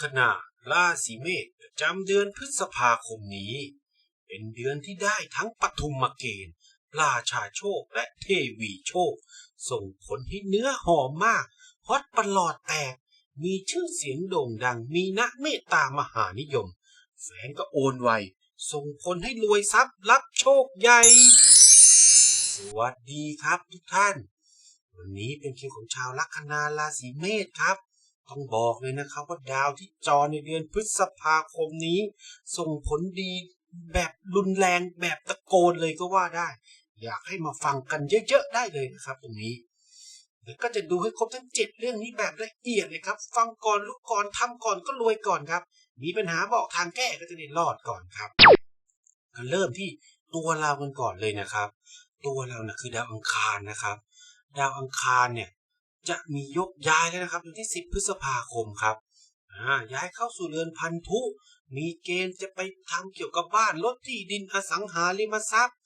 ขณะราศีเมษประจำเดือนพฤษภาคมนี้ เป็นเดือนที่ได้ทั้งปฐุมเกณฑ์ราชาโชคและเทวีโชค ส่งผลให้เนื้อหอมมากฮอตประหลอดแตก มีชื่อเสียงโด่งดังมีนักเมตตามหานิยม แฟนก็โอนไว ส่งผลให้รวยทรัพย์รับโชคใหญ่ สวัสดีครับทุกท่าน วันนี้เป็นคิวของชาวลัคนาราศีเมษครับ ต้องบอกเลยนะครับว่าดาวที่จรในเดือนพฤษภาคมนี้ ส่งผลดีแบบรุนแรงแบบตะโกนเลยก็ว่าได้ อยากให้มาฟังกันเยอะๆได้เลยนะครับ ตรงนี้เดี๋ยวก็จะดูให้ครบทั้งเจ็ดเรื่องนี้แบบละเอียดเลยครับ ฟังก่อนรู้ก่อนทำก่อนก็รวยก่อนครับ มีปัญหาบอกทางแก้ก็จะได้รอดก่อนครับก็เริ่มที่ตัวเรากันก่อนเลยนะครับ ตัวเรานะคือดาวอังคารนะครับ ดาวอังคารเนี่ย จะมียกย้ายแล้วนะครับวันที่ 10 พฤษภาคมครับย้ายเข้าสู่เรือนพันธุ มีเกณฑ์จะไปทำเกี่ยวกับบ้านรถที่ดินอสังหาริมทรัพย์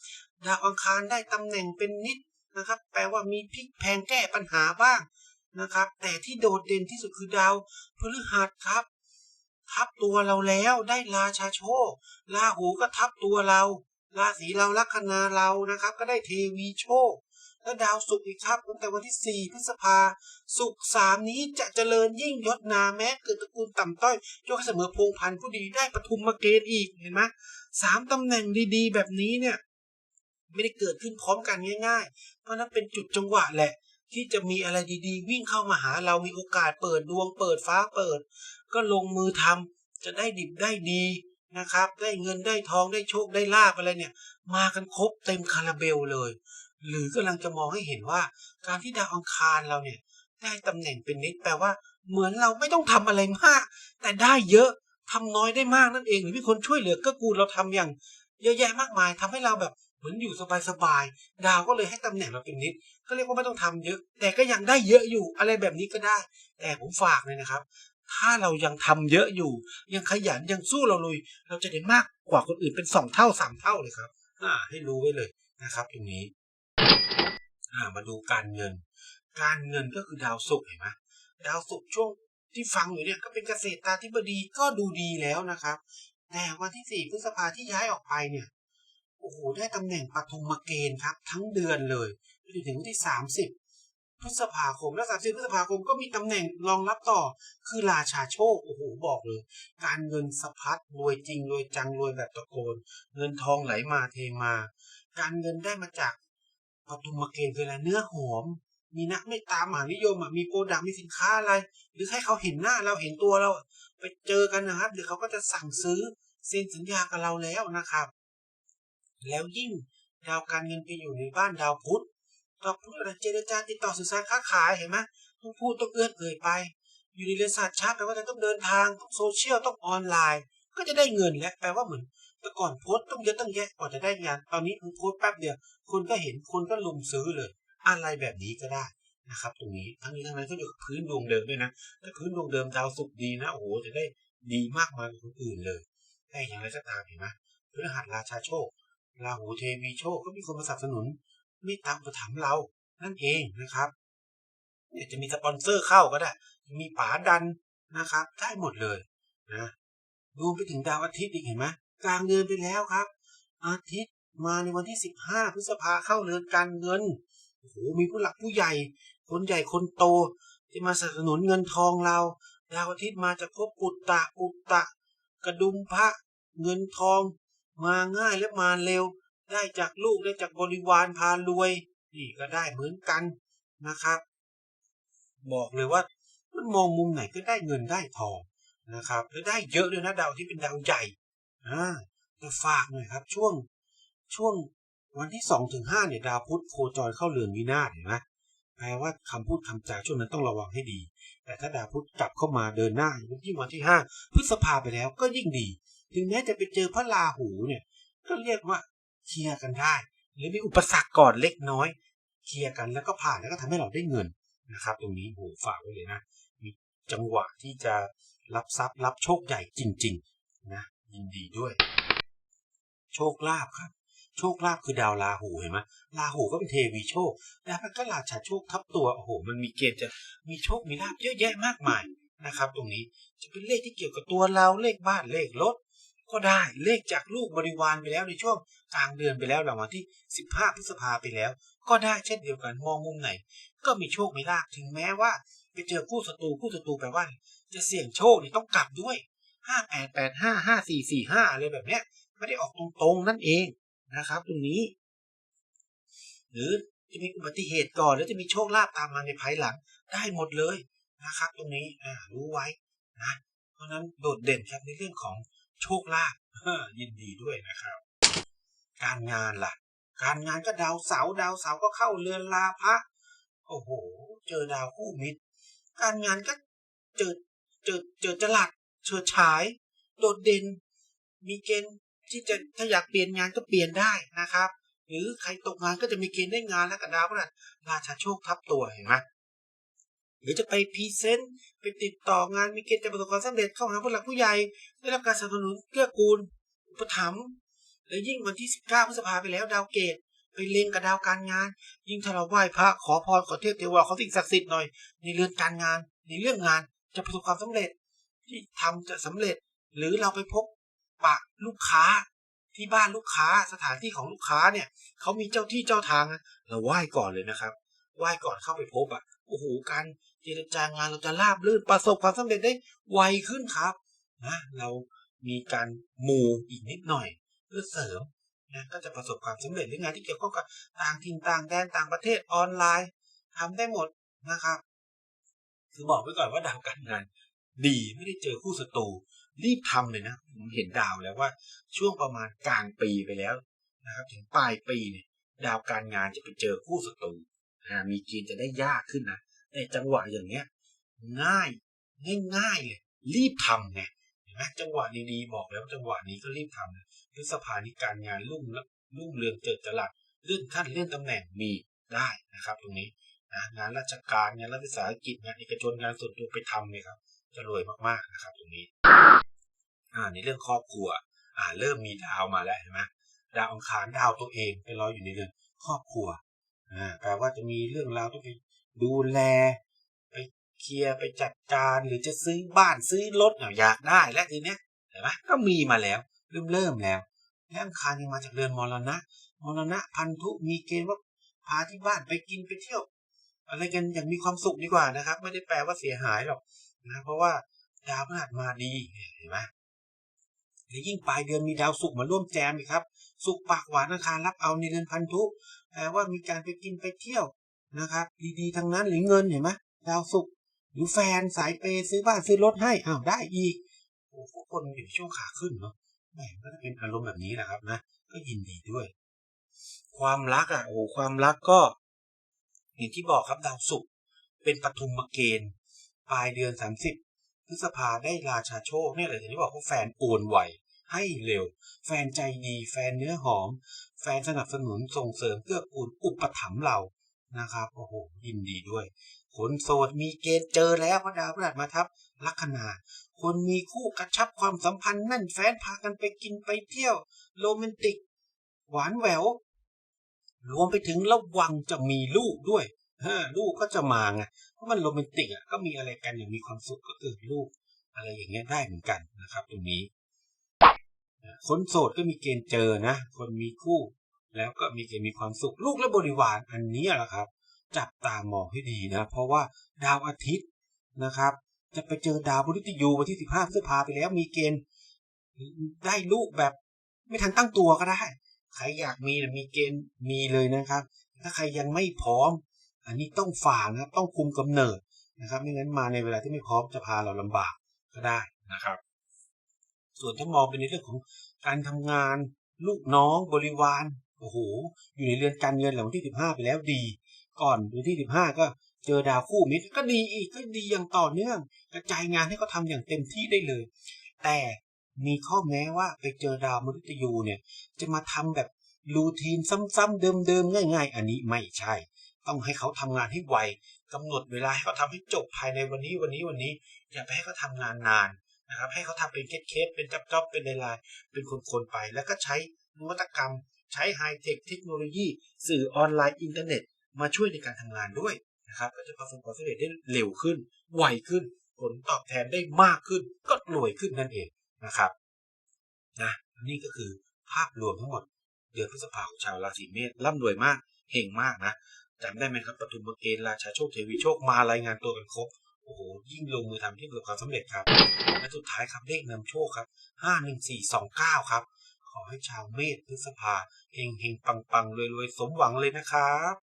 ดาวอังคารได้ตำแหน่งเป็นนิดนะครับ แปลว่ามีพลิกแพงแก้ปัญหาบ้างนะครับ แต่ที่โดดเด่นที่สุดคือดาวพฤหัสครับ ทับตัวเราแล้วได้ราชาโชคราหูก็ทับตัวเราราศีเราลัคนาเรานะครับ ก็ได้เทวีโชค แล้วดาวศุกร์อีกครับตั้งแต่วันที่ 4 พฤษภาศุกร์สามนี้จะเจริญยิ่งยศนาแม้เกิดตระกูลต่ำต้อยยกเสมอพงพันธุ์ผู้ดีได้ปทุมมาเกณฑ์อีกเห็นไหมสามตำแหน่งดีๆ แบบนี้เนี่ยไม่ได้เกิดขึ้นพร้อมกันง่าย ๆ เพราะนั้นเป็นจุดจังหวะแหละ ที่จะมีอะไรดีๆ วิ่งเข้ามาหาเรามีโอกาสเปิดดวงเปิดฟ้าเปิด ก็ลงมือทำจะได้ดิบได้ดีนะครับ ได้เงินได้ทองได้โชคได้ลาบอะไรเนี่ย มากันครบเต็มคาราเบลเลย หรือกำลังจะมองให้เห็นว่า การที่ดาวอังคารเราเนี่ย ได้ตำแหน่งเป็นนิดแปลว่า เหมือนเราไม่ต้องทำอะไรมาก แต่ได้เยอะทำน้อยได้มากนั่นเอง หรือมีคนช่วยเหลือก็กูเราทำอย่าง เยอะแยะมากมายทำให้เราแบบเหมือนอยู่สบายๆดาวก็เลยให้ตำแหน่งเราเป็นนิดก็เรียกว่าไม่ต้องทำเยอะ แต่ก็ยังได้เยอะอยู่อะไรแบบนี้ก็ได้ แต่ผมฝากเลยนะครับ ถ้าเรายังทำเยอะอยู่ ยังขยันยังสู้เราเลยเราจะได้มากกว่าคนอื่นเป็นสองเท่าสามเท่าเลยครับอ่าให้รู้ไว้เลยนะครับตรงนี้ อ่ามาดูการเงิน การเงินก็คือดาวศุกร์เห็นไหมดาวศุกร์ช่วงที่ฟังอยู่เนี่ยก็เป็นเกษตราธิบดีก็ดูดีแล้วนะครับ แต่วันที่สี่พฤษภาที่ย้ายออกไปเนี่ยโอ้โหได้ตำแหน่งปฐมเกณฑ์ครับ ทั้งเดือนเลยไปจนถึงวันที่สามสิบพฤษภาคมและสามสิบพฤษภาคมก็มีตำแหน่งรองรับต่อ คือราชาโชคโอ้โหบอกเลย การเงินสะพัดรวยจริงรวยจังรวยแบบตะโกน เงินทองไหลมาเทมา การเงินได้มาจาก ปฐุมมาเกณฑ์คืออะไรเนื้อหอม มีนักไม่ตามหานิยมอะมีโปรดักมีสินค้าอะไร หรือให้เขาเห็นหน้าเราเห็นตัวเรา ไปเจอกันนะครับหรือเขาก็จะสั่งซื้อเซ็นสัญญากับเราแล้วนะครับ แล้วยิ่งดาวการเงินไปอยู่ในบ้านดาวพุธดาวพุธอะไรเจรจาติดต่อสื่อสารค้าขายเห็นไหมต้องพูดต้องเอื้อนเอ่ยไป อยู่ในเรือนศาสตร์ชาแปลว่าจะต้องเดินทางต้องโซเชียลต้องออนไลน์ ก็จะได้เงินและแปลว่าเหมือนแต่ก่อนโพสต์ต้องเยอะต้องแยะกว่าจะได้งาน ตอนนี้เพิ่งโพสต์แป๊บเดียว คนก็เห็นคนก็ลุมซื้อเลย อะไรแบบนี้ก็ได้นะครับ ตรงนี้ทั้งนี้ทั้งนั้นก็อยู่กับพื้นดวงเดิมด้วยนะถ้าพื้นดวงเดิมดาวสุกดีนะโอ้โหจะได้ดีมากมายกว่าคนอื่นเลยแต่อย่างไรก็ตามเห็นไหมพฤหัสราชาโชคราหูเทวีโชคก็มีคนมาสนับสนุนไม่ตามประถมเรานั่นเองนะครับเนี่ยจะมีสปอนเซอร์เข้าก็ได้ มีป๋าดันนะครับ ได้หมดเลยนะรวมไปถึงดาวอาทิตย์อีกเห็นไหมกลางเดือนไปแล้วครับ อาทิตย์ มาในวันที่สิบห้าพฤษภาเข้าเรือนการเงินโอ้โหมีผู้หลักผู้ใหญ่ คนใหญ่คนโต ที่มาสนับสนุนเงินทองเราดาวอาทิตย์มาจากภพปุตตะปุตตะ กระดุมพระเงินทอง มาง่ายและมาเร็ว ได้จากลูกได้จากบริวารพารวย นี่ก็ได้เหมือนกันนะครับ บอกเลยว่ามันมองมุมไหนก็ได้เงินได้ทองนะครับและได้เยอะด้วยนะดาวที่เป็นดาวใหญ่อ่าแต่ฝากหน่อยครับช่วง ช่วงวันที่สองถึงห้าเนี่ยดาวพุธโคจรเข้าเรือนวินาศเห็นไหมแปลว่าคำพูดคำจาช่วงนั้นต้องระวังให้ดี แต่ถ้าดาวพุธกลับเข้ามาเดินหน้ายิ่งวันที่ห้าพฤษภาไปแล้วก็ยิ่งดี ถึงแม้จะไปเจอพระราหูเนี่ย ก็เรียกว่าเคลียร์กันได้ หรือมีอุปสรรคก่อนเล็กน้อยเคลียร์กันแล้วก็ผ่านแล้วก็ทำให้เราได้เงินนะครับ ตรงนี้โหฝากไว้เลยนะมีจังหวะที่จะรับทรัพย์รับโชคใหญ่จริง ๆ นะยินดีด้วย โชคลาภครับ โชคลาภคือดาวราหูเห็นไหมราหูก็เป็นเทวีโชค แล้วมันก็ราชาโชคทับตัวโอ้โหมันมีเกณฑ์จะมีโชคมีลาภเยอะแยะมากมายนะครับ ตรงนี้จะเป็นเลขที่เกี่ยวกับตัวเราเลขบ้านเลขรถก็ได้เลขจากลูกบริวารไปแล้วในช่วงกลางเดือนไปแล้วหลังวันที่ 15 พฤษภาไปแล้ว ก็ได้เช่นเดียวกันมองมุมไหน ก็มีโชคมีลาภถึงแม้ว่า ไปเจอคู่ศัตรูคู่ศัตรูแปลว่า จะเสี่ยงโชคนี่ต้องกลับด้วย 5 8 8 5 5 4 4 5อะไรแบบเนี้ยไม่ได้ออกตรงๆนั่นเอง นะครับ ตรงนี้ หรือจะมีอุบัติเหตุก่อน แล้วจะมีโชคลาภตามมาในภายหลังได้หมดเลยนะครับ ตรงนี้รู้ไว้นะเพราะนั้นโดดเด่นครับในเรื่องของโชคลาภยินดีด้วยนะครับ การงานล่ะ การงานก็ดาวเสาร์ดาวเสาร์ก็เข้าเรือนลาพระโอ้โห เจอดาวคู่มิตร การงานก็เจอเจอเจอจลัดเฉิดฉาย โดดเด่น มีเกณฑ์ ที่จะถ้าอยากเปลี่ยนงานก็เปลี่ยนได้นะครับ หรือใครตกงานก็จะมีเกณฑ์ได้งานแล้วกับดาวพฤหัสราชาโชคทับตัวเห็นไหมหรือจะไปพรีเซนต์ไปติดต่องานมีเกณฑ์จะประสบความสำเร็จเข้าหาผู้หลักผู้ใหญ่ได้รับการสนับสนุนเกื้อกูลอุปถัมภ์และยิ่งวันที่ 19พฤษภาไปแล้วดาวเกตไปเล็งกับดาวการงาน ยิ่งถ้าเราไหว้พระขอพรขอเทพเทวาขอสิ่งศักดิ์สิทธิ์หน่อย ในเรื่องการงาน ในเรื่องงานจะประสบความสำเร็จที่ทำจะสำเร็จ หรือเราไปพบ ปะลูกค้าที่บ้านลูกค้าสถานที่ของลูกค้าเนี่ยเขามีเจ้าที่เจ้าทางเราไหว้ก่อนเลยนะครับไหว้ก่อนเข้าไปพบอะโอ้โหการเจรจางานเราจะราบรื่นประสบความสำเร็จได้ไวขึ้นครับนะเรามีการมูอีกนิดหน่อยเพื่อเสริมนะก็จะประสบความสำเร็จหรืองานที่เกี่ยวข้องกับต่างถิ่นต่างแดนต่างประเทศออนไลน์ทำได้หมดนะครับ คือบอกไว้ก่อนว่าดาวการงานดีไม่ได้เจอคู่ศัตรู รีบทำเลยนะ ผมเห็นดาวแล้วว่าช่วงประมาณกลางปีไปแล้วนะครับ ถึงปลายปีเนี่ยดาวการงานจะไปเจอคู่ศัตรูอ่ามีเกณฑ์จะได้ยากขึ้นนะในจังหวะอย่างเนี้ย ง่ายง่ายๆเลยรีบทำไงเห็นไหมจังหวะดีๆบอกแล้วว่าจังหวะนี้ก็รีบทำนะพฤษภานี้การงานรุ่งแล้วรุ่งเรืองเจิดจรัสเลื่อนขั้นเลื่อนตำแหน่งมีได้นะครับ ตรงนี้นะงานราชการงานรัฐวิสาหกิจงานเอกชนงานส่วนตัวไปทำเลยครับ จะรวยมากๆนะครับ ตรงนี้ อ่าในเรื่องครอบครัว อ่า เริ่มมีดาวมาแล้วเห็นไหมดาวอังคารดาวตัวเองไปรออยู่ในเรือนครอบครัว อ่าแปลว่าจะมีเรื่องราวต้องไปดูแล ไปเคลียร์ไปจัดการหรือจะซื้อบ้านซื้อรถเนี่ยอยากได้และทีเนี้ยเห็นไหมก็มีมาแล้ว เริ่มเริ่มแล้วและอังคารยังมาจากเรือนมรณะมรณะพันธุมีเกณฑ์ว่าพาที่บ้านไปกินไปเที่ยว อะไรกันอย่างมีความสุขดีกว่านะครับ ไม่ได้แปลว่าเสียหายหรอก นะเพราะว่าดาวพฤหัสมาดีเห็นไหมหรือยิ่งปลายเดือนมีดาวศุกร์มาร่วมแจมอีกครับศุกร์ปากหวานอังคารรับเอาในเดือนพันธุแปลว่ามีการไปกินไปเที่ยวนะครับ ดีๆทั้งนั้นหรือเงินเห็นไหมดาวศุกร์หรือแฟนสายเปย์ซื้อบ้านซื้อรถให้อ้าวได้อีกโอ้โหคนอยู่ช่วงขาขึ้นเนาะแหมก็จะเป็นอารมณ์แบบนี้แหละครับนะก็ยินดีด้วย ความรักอะโอ้โหความรักก็อย่างที่บอกครับดาวศุกร์เป็นปฐุมเกณฑ์ ปลายเดือนสามสิบพฤษภาได้ราชาโชคเนี่ยแหละที่บอกว่าแฟนโอนไหวให้เร็ว แฟนใจดี แฟนเนื้อหอม แฟนสนับสนุนส่งเสริมเกื้อกูลอุปถัมภ์เรานะครับโอ้โหยินดีด้วย คนโสดมีเกณฑ์เจอแล้วพระดาวพฤหัสมาทับลัคนา คนมีคู่กระชับความสัมพันธ์แน่นแฟนพากันไปกินไปเที่ยว โรแมนติก หวานแหววรวมไปถึงระวังจะมีลูกด้วย ฮะลูกก็จะมาไงเพราะมันโรแมนติกอะก็มีอะไรกันอย่างมีความสุขก็เกิดลูก อะไรอย่างเงี้ยได้เหมือนกันนะครับ ตรงนี้คนโสดก็มีเกณฑ์เจอนะ คนมีคู่ แล้วก็มีเกณฑ์มีความสุข ลูกและบริวารอันนี้แหละครับ จับตามองให้ดีนะ เพราะว่าดาวอาทิตย์นะครับ จะไปเจอดาวพฤหัสยูวันที่สิบห้าพฤษภาไปแล้วมีเกณฑ์ได้ลูกแบบไม่ทันตั้งตัวก็ได้ ใครอยากมีนะมีเกณฑ์มีเลยนะครับ ถ้าใครยังไม่พร้อม อันนี้ต้องฝ่านะครับต้องคุมกำเนิดนะครับ ไม่งั้นมาในเวลาที่ไม่พร้อมจะพาเราลำบากก็ได้นะครับ ส่วนถ้ามองเป็นในเรื่องของการทำงาน ลูกน้องบริวารโอ้โหอยู่ในเรือนการเงินหลังวันที่สิบห้าไปแล้วดี ก่อนวันที่สิบห้าก็เจอดาวคู่มิตรก็ดีอีกก็ดีอย่างต่อเนื่อง กระจายงานให้เขาทำอย่างเต็มที่ได้เลย แต่มีข้อแม้ว่าไปเจอดาวมฤตยูเนี่ย จะมาทำแบบรูทีนซ้ำๆเดิมๆง่าย ๆ อันนี้ไม่ใช่ ต้องให้เขาทำงานให้ไวกำหนดเวลาให้เขาทำให้จบภายในวันนี้วันนี้วันนี้ อย่าไปให้เขาทำงานนานนะครับ ให้เขาทำเป็นเคสๆเป็นจ็อบๆเป็นลายๆเป็นคนๆไป แล้วก็ใช้นวัตกรรม ใช้ไฮเทคเทคโนโลยี สื่อออนไลน์อินเทอร์เน็ต มาช่วยในการทำงานด้วยนะครับก็จะประสบความสำเร็จได้เร็วขึ้น ไวขึ้น ผลตอบแทนได้มากขึ้น ก็รวยขึ้นนั่นเองนะครับนะนี่ก็คือภาพรวมทั้งหมด เดือนพฤษภาของชาวราศีเมษร่ำรวยมากเฮงมากนะ จำได้ไหมครับปฐุมเกณฑ์ราชาโชคเทวีโชคมารายงานตัวกันครบโอ้โหยิ่งลงมือทำที่ประสบความสำเร็จครับ และสุดท้ายครับเลขนำโชคครับห้าหนึ่งสี่สองเก้าครับ ขอให้ชาวเมษพฤษภาเฮงเฮงปังปังรวยรวยสมหวังเลยนะครับ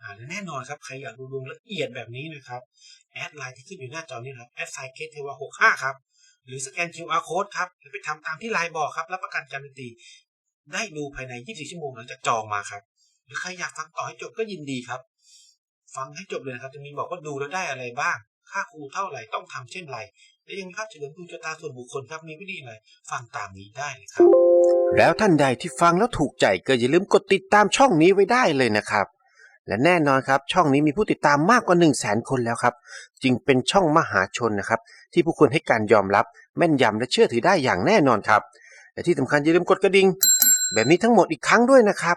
อ่าและแน่นอนครับ ใครอยากดูดวงละเอียดแบบนี้นะครับ แอดไลน์ที่ขึ้นอยู่หน้าจอนี้ครับแอดไซเกตเทวาหกห้าครับ หรือสแกน QR code ครับแล้วไปทำตามที่ไลน์บอกครับรับประกันการันตีได้ดูภายใน 24 ชั่วโมงหลังจากจองมาครับ หรือใครอยากฟังต่อให้จบก็ยินดีครับ ฟังให้จบเลยครับจะมีบอกว่าดูแล้วได้อะไรบ้าง ค่าครูเท่าไหร่ต้องทำเช่นไรและยังมีภาพเฉลิมดูชะตาส่วนบุคคลครับมีวิธีอะไรฟังตามนี้ได้เลยครับ แล้วท่านใดที่ฟังแล้วถูกใจก็อย่าลืมกดติดตามช่องนี้ไว้ได้เลยนะครับและแน่นอนครับ ช่องนี้มีผู้ติดตามมากกว่า 1 0 0 0 0แสนคนแล้วครับ จึงเป็นช่องมหาชนนะครับ ที่ผู้คนให้การยอมรับ แม่นยำและเชื่อถือได้อย่างแน่นอนครับ และที่สำคัญอย่าลืมกดกระดิ่งแบบนี้ทั้งหมดอีกครั้งด้วยนะครับ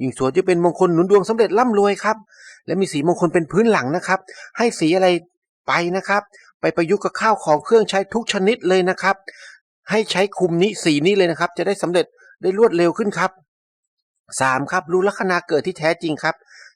ยิ่งสวยจะเป็นมงคลหนุนดวงสำเร็จร่ำรวยครับ และมีสีมงคลเป็นพื้นหลังนะครับ ให้สีอะไรไปนะครับ ไปประยุกต์กับข้าวของเครื่องใช้ทุกชนิดเลยนะครับ ให้ใช้คุมนี้สีนี้เลยนะครับ จะได้สำเร็จได้รวดเร็วขึ้นครับสามครับรู้ลัคนาเกิดที่แท้จริงครับ